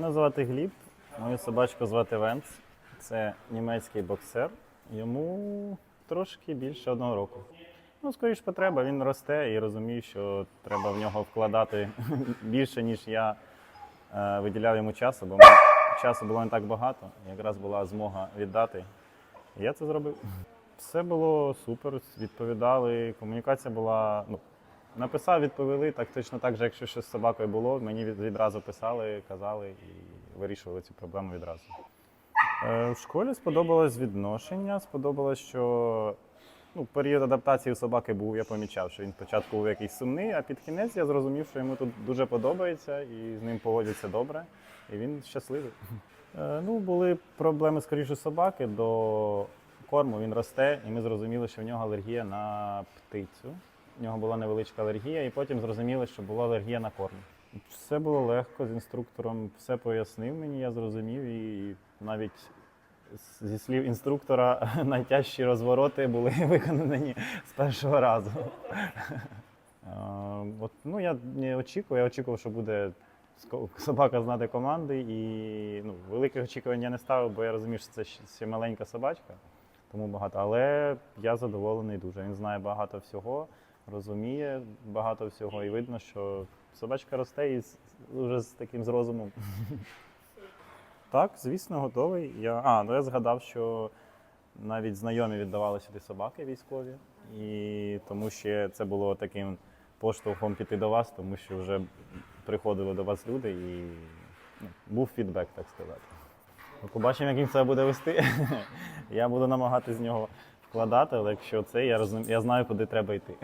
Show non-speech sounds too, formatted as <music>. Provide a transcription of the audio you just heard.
Мене звати Гліб, мою собачку звати Венц. Це німецький боксер. Йому трошки більше одного року. Ну, скоріш потреба, він росте і розуміє, що треба в нього вкладати <laughs> більше, ніж я е, виділяв йому часу, бо часу було не так багато. Якраз була змога віддати. Я це зробив. Все було супер, відповідали. Комунікація була. Ну, написав, відповіли. Так точно так же, якщо щось з собакою було, мені відразу писали, казали і вирішували цю проблему відразу. Е, В школі сподобалось відношення, сподобалось, що ну, період адаптації у собаки був, я помічав, що він спочатку був якийсь сумний, а під кінець я зрозумів, що йому тут дуже подобається і з ним поводяться добре, і він щасливий. Е, Ну, були проблеми скоріше собаки до корму, він росте, і ми зрозуміли, що в нього алергія на птицю. В нього була невеличка алергія, і потім зрозуміли, що була алергія на корм. Все було легко з інструктором, все пояснив мені, я зрозумів, і навіть зі слів інструктора <laughs> найтяжчі розвороти були <laughs> виконані з першого разу. <laughs> От, ну, я не очікував, я очікував, що буде собака знати команди, і ну, великих очікувань я не ставив, бо я розумів, що це ще маленька собачка, тому багато. Але я задоволений дуже. Він знає багато всього, розуміє багато всього, і видно, що собачка росте і вже з таким з розумом. <laughs> Так, звісно, готовий. Я... А, ну я згадав, що навіть знайомі віддавали сюди собаки військові, і тому що це було таким поштовхом піти до вас, тому що вже приходили до вас люди і ну, був фідбек, так сказати. Ну, Побачимо, як він це буде вести. <laughs> Я буду намагатися з нього вкладати, але якщо це, я, розум... я знаю, куди треба йти.